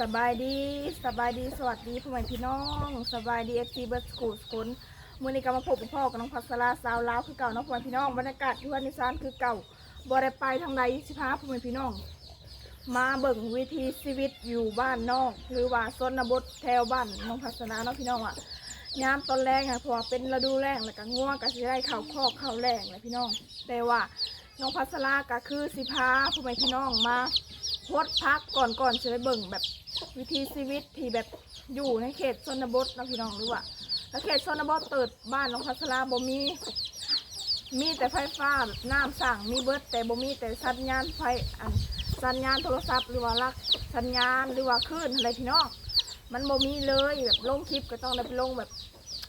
สบายดีสบายดีสวัสดีพ่อแม่พี่น้องสบายดีเอฟซีเบิร์ดสกูลสกุลมื่อนี้ก็มาพบกับพ่อกับน้องพัสราสาวลาวคือเก่าน้องพ่อแม่พี่น้องบรรยากาศที่วันนิสานคือเก่าบ่ได้ไปทางใดสิพาพ่อแม่พี่น้อง มาเบิ่งวิธีชีวิตอยู่บ้านนอกหรือว่าซนบทแถวบ้านน้องพัสนาเนาะพี่น้องอะยามตอนแรกอะเพราะเป็นฤดูแล้งแล้วก็ง่วงก็สิได้ข้าวคอกข้าวแรงเลยพี่น้อง แต่ว่าน้องพัสราก็คือสิพาพ่อแม่พี่น้องมาพดพักก่อนก่อนจะไปเบิ่งแบบ วิถีชีวิตที่แบบอยู่ในเขตชนบทเนาะพี่น้องหรือว่าแล้วเขตชนบทเติดบ้านน้องพัสราบ่มี มีแต่ไฟฟ้าแบบน้ำสั่งมีเบิดแต่บ่มีแต่สัญญาณไฟอันสัญญาณโทรศัพท์หรือว่าลักสัญญาณหรือว่าคลื่นอะไรพี่น้องมันบ่มีเลยแบบลงคลิปก็ต้องได้ไปลงแบบ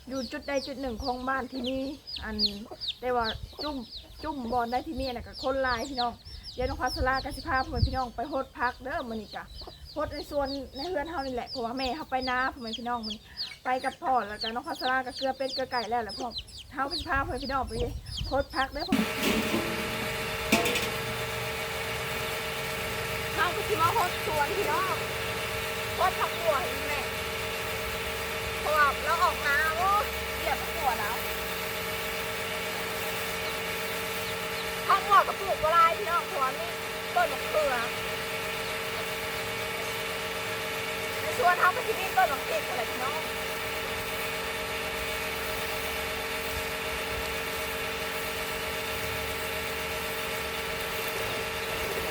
อยู่จุดใดจุดหนึ่งของบ้านที่มีอันแต่ว่าจุ่มจุ่มบอลได้ที่มีน่ะกับคนลายพี่น้องเดี๋ยวน้องพัสรากสิพาพ่อแม่พี่น้องไปโฮดพักเด้อมื้อนี้กะ พสต์ในส่วนในเฮือนเฮานี่แหละเพราะว่าแม่เขาไปนาพ่อแม่พี่น้องมันไปกับพ่อแล้วก็น้องพัสรากับเกลือเป็ดเกลือไก่แล้วแหละพ่อเฮาก็สิพาพ่อพี่น้องไปโพสต์พักเด้พ่อเฮาก็สิมาโพสต์สวนพี่น้องโพสต์ผักบัวนี่แม่เพราะว่าเราออกนาโอ้เหยียบผักบัวแล้วผักบัวกับปลูกอะไรพี่น้องเพราะว่านี่ต้นมะเขือ ในส วนเขาก็จะมีต้นดอกเก็กอะไรพี่น้อง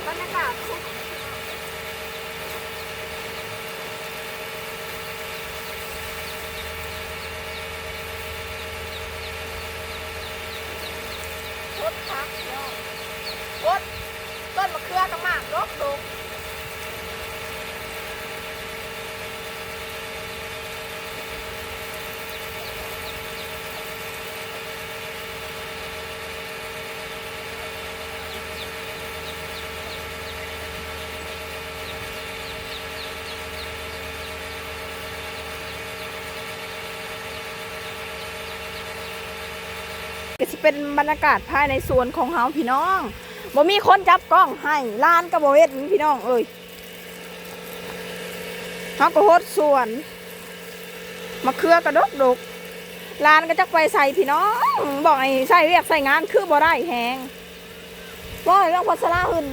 บรรยากาศทุกรพักเนาะรถต้นมะเขือต้องมากรถลงก็ เป็นบรรยากาศภายในสวนของเฮาพี่น้องบ่มีคนจับกล้องให้ร้านก็บ่เฮ็ดพี่น้องเอ้ยเฮาก็โฮดสวนมะเขือกระดกดกร้านก็จักไปใส่พี่น้อง บอกไอ้ใส่เรียกใส่งานคือบ่ได้แฮงว่าเรื่องพัสลาหึน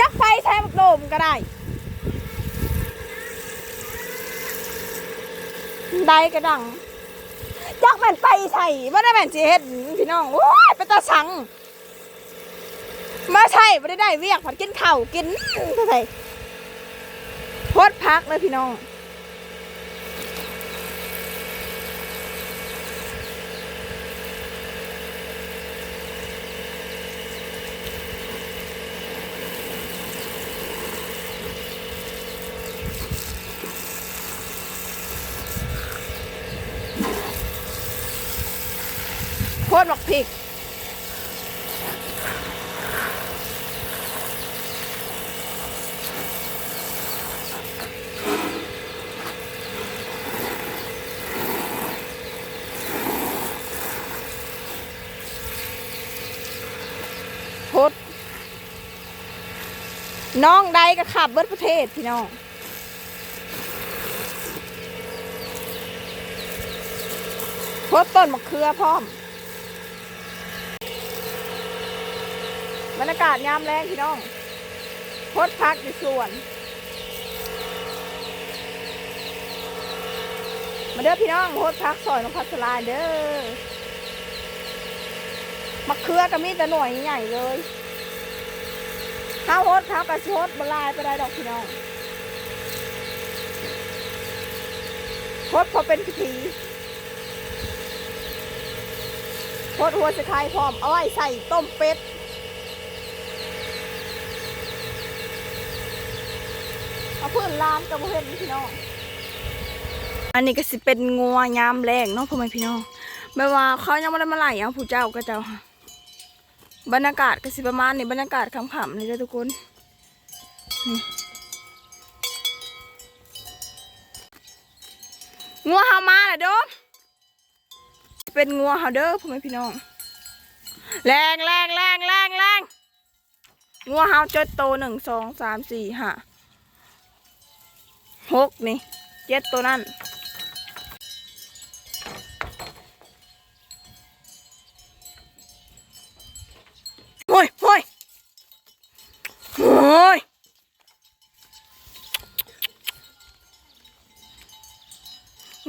จักไปใส่โดมก็ได้ได้ก็ดัง จักแม่นไปใส่บ่ได้แม่นสิเฮ็ดพี่น้องโอ้ยเป็นตาสัง มาใช่บ่ได้ได้เวียกผัดกินข้าวกินเท่าไหร่พดพักเลยพี่น้อง โพดบักพริกพดน้องใดก็ขับเบิดประเทศพี่น้องพดต้นมะเขือพร้อม บรรยากาศยามแรงพี่น้องโพดพักในสวน มาเด้อพี่น้องโพดพักซอยน้องพัสลาเด้อมะเขือก็มีแต่หน่วยใหญ่เลยข้าวโฮดข้าวกระชดบลายไปได้ดอกพี่น้องโฮดพอเป็นพิธีโฮดหัวสะไคายพร้อมเอาไว้ใส่ต้มเป็ด เอาเพื่อนร้านกับเพื่อนพี่น้องอันนี้ก็สิเป็นงัวยามแรงเนาะพ่อแม่พี่น้องไม่ว่าเขายังไม่ได้มาไหล่เอาผู้เจ้าก็เจ้าค่ะบรรยากาศก็สิประมาณนี้บรรยากาศขำๆเลยเด้อทุกคนนี่งัวเฮามาแหละเด้อเป็นงัวเฮาเด้อพ่อแม่พี่น้องแรงแรงแรงแรงแรงงัวเฮาจดโตหนึ่งสองสามสี่ห้า หกนี่เจ็ดตัวนั่นโอ้ยโอ้ยโอ้ย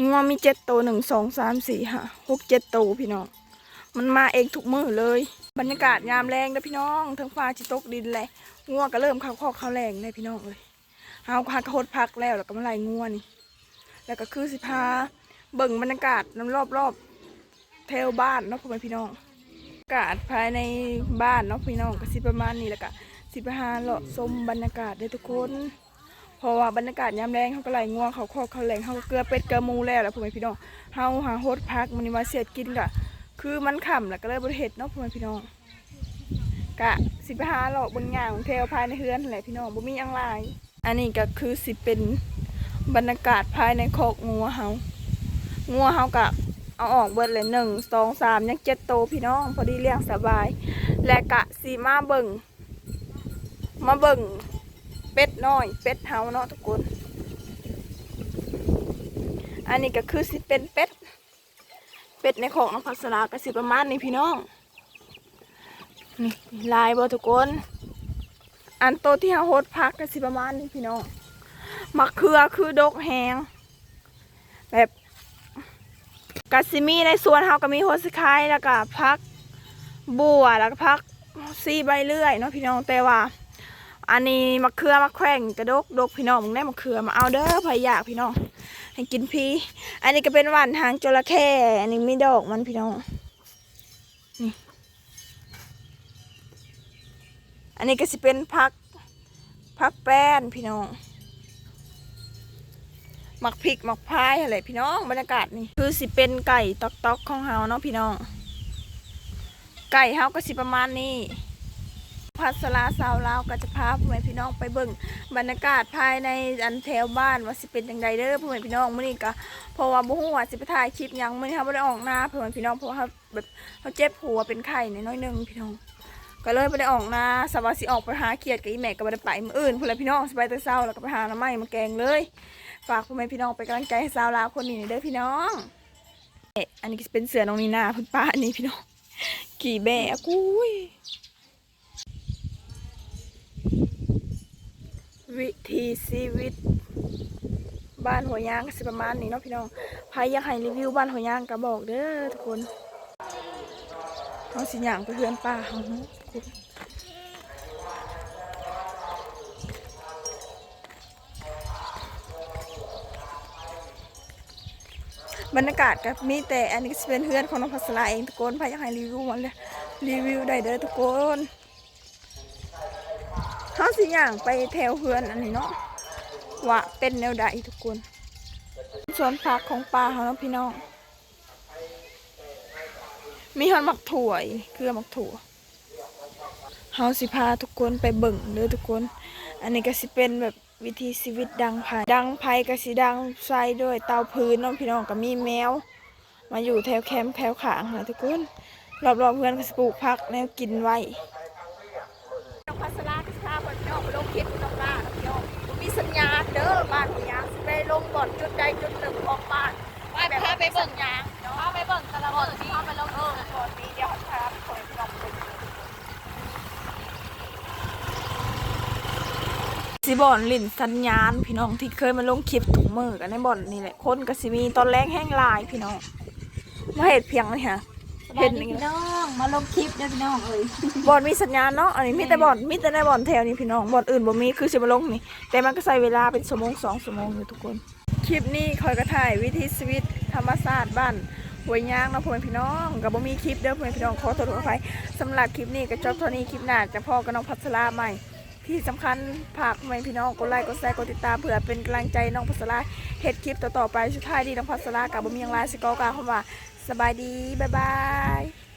งัวมีเจ็ดตัวหนึ่งสองสามสี่ห้าหกเจ็ดตัวพี่น้อง มันมาเองทุกมือเลย บรรยากาศยามแรงนะพี่น้องทั้งฟ้าจิตกดินเลยงัวก็เริ่มเข้าคอกเข้าแรงเลยพี่น้องเลย เอาพากระโคดพักแล้วแล้วก็มาไล่งัวนี่ แล้วก็คือสิพาเบิ่งบรรยากาศน้ำรอบรอบๆแถวบ้านเนาะพ่อแม่พี่น้องอากาศภายในบ้านเนาะพี่น้องก็สิประมาณนี้แหละก็สิไปหาเลาะชมบรรยากาศได้ทุกคนเพราะว่าบรรยากาศยามแรงเขาก็ไล่งัวเขาคอกเขาแรงเขาก็เกลือเป็ดเกลือมูแล้วแหละพ่อแม่พี่น้องเฮาหาโฮดพักมันนี่มาเสียดกินกะคือมันขำแล้วก็เลยบริเหตุเนาะพ่อแม่พี่น้องกะสิไปหาหลอกบนงานของเทวภายในเฮือนแหละพี่น้องบ่มีอังไร อันนี้ก็คือสิเป็นบรรยากาศภายในคอกงัวเฮางัวเฮากะเอาออกเบิดเลยหนึ่งสองสามยังเจ็ดโตพี่น้อง พอดีเลี้ยงสบาย และกะสีมาเบิ่งมาเบิ่งเป็ดน้อย เป็ดเฮาเนาะทุกคน อันนี้ก็คือสิเป็นเป็ด เป็ดในของน้องพัสราก็สิประมาณนี้พี่น้อง นี่ลายบ่ทุกคน อันโตที่เฮาโฮดพักก็สิประมาณนี้พี่น้องมะเขือคือดกแหงแบบกะสิมีในสวนเฮาก็มีโฮสคายแล้วก็พักบัวแล้วก็พักซีใบเลื่อยเนาะพี่น้องแต่ว่า อันนี้มะเขือมะแขวงกระดกดกพี่น้องมึงได้มะเขือมาเอาเด้อพายอยากพี่น้องให้กินพีอันนี้ก็เป็นหวานทางจระเข้อันนี้มีดอกมันพี่น้องนี่ อันนี้ก็สิเป็นพักพักแป้นพี่น้องหมักพริกหมักพายอะไรพี่น้องบรรยากาศนี่คือสิเป็นไก่ตอกตอกของเฮาเนาะพี่น้อง ไก่เฮาก็สิประมาณนี้พัสลาสาวลาวก็จะพาพ่อแม่พี่น้องไปเบิ่งบรรยากาศภายในอันแถวบ้านว่าสิเป็นจังไดเด้อพ่อแม่พี่น้องมื้อนี้ก็เพราะว่าบ่ฮู้ว่าสิไปถ่ายคลิปหยังมื้อนี้เฮาบ่ได้ออกหน้าพ่อแม่พี่น้องเพราะว่าเขาแบบเขาเจ็บหัวเป็นไข้น้อยๆหนึงพี่น้อง ก็เลยบ่ได้ออกนาสว่าสิออกไปหาเขียดกับอีแม่ก็บ่ได้ไปมืออื่นพุ่นแหละพี่น้องสิไปแต่เช้าแล้วก็ไปหาหน้ำไม้มาแกงเลย ฝากพ่อแม่พี่น้องไปกำลังใจให้สาวลาวคนนี้หน่อยเด้อพี่น้องเอ๊ะอันนี้ก็เป็นเสือน้องนีนาเพุ่นป้าอันนี้พี่น้องกี่แบะกุ้ยวิถีชีวิต บ้านหัวยางก็สิประมาณนี้เนาะพี่น้องใครอยากให้รีวิวบ้านหัวยางก็บอกเด้อทุกคน เอาสิย่างไปเฮือนป้าเฮาเนาะบรรยากาศก็มีแต่อันนี้เป็นเฮือนของน้องพัสลาเองทุกคนใครอยากให้รีวิวมันเลยรีวิวได้เด้อทุกคนเขาสิอย่างไปแถวเฮือนอันนี้เนาะว่าเป็นแนวใดทุกคนสวนผักของป้าเขาเนาะพี่น้อง มีหอนหมักถั่วอีกเครือหมักถั่วเฮาสิพาทุกคนไปเบิ่งเด้อทุกคน อันนี้ก็สิเป็นแบบวิธีชีวิตดังไผ่ดังไผ่ก็สิดังไฟด้วยเตาพื้นเนาะพี่น้องก็มีแมว มาอยู่แถวแคมป์แถวขางนะทุกคน รอบๆเพื่อนก็สิปลูกผักแนวกินไว้น้องพัสลาก็ทราบว่าพี่น้องไปลงคลิปน้องล่านะพี่น้องบ่มีสัญญาณเด้อบ้านพี่ยางสิไปลงบ่อนจุดใดจุดหนึ่งของบ้านไปพาไปเบิ่งสัญญาณเนาะ พาไปเบิ่งตะละบ่อนที่พาไปลง เออก่อนนี้เดี๋ยวพาไปคอยพี่น้องไป สิบ่อนลิ่นสัญญาณ พี่น้องที่เคยมาลงคลิปถุงมือกันในบ่อนนี่แหละคนก็สิมีตอนแรกแห้งลายพี่น้องมาเห็ดเพียงนี่ฮะเห็นพี่น้องมาลงคลิปเด้อพี่น้องเอ้ยบอลมีสัญญาณเนาะอันนี้มีแต่บอลมีแต่ในบอลแถวนี้พี่น้องบอลอื่นบ่มีคือสิมาลงนี่แต่มันก็ใช้เวลาเป็นชั่วโมงสองชั่วโมงอยู่ทุกคน คลิปนี้คอยกระถ่ายวิถีชีวิตธรรมศาสตร์บ้านหวยยางนาะพ่อแม่พี่น้องกับบ่มีคลิปเด้อพ่อแม่พี่น้องขอโทษขออภัยสำหรับคลิปนี้ก็จบเท่านี้คลิปหน้าจะพ่อกับน้องพัชราใหม่ ที่สำคัญฝากพ่อแม่พี่น้องกดไลค์กดแชร์กดติดตามเผื่อเป็นกำลังใจน้องพัสราเฮ็ดคลิปต่อๆไปสุดท้ายดีน้องพัสรากับบ่มียงหลายสกอกาคำว่าสบายดีบ๊ายบาย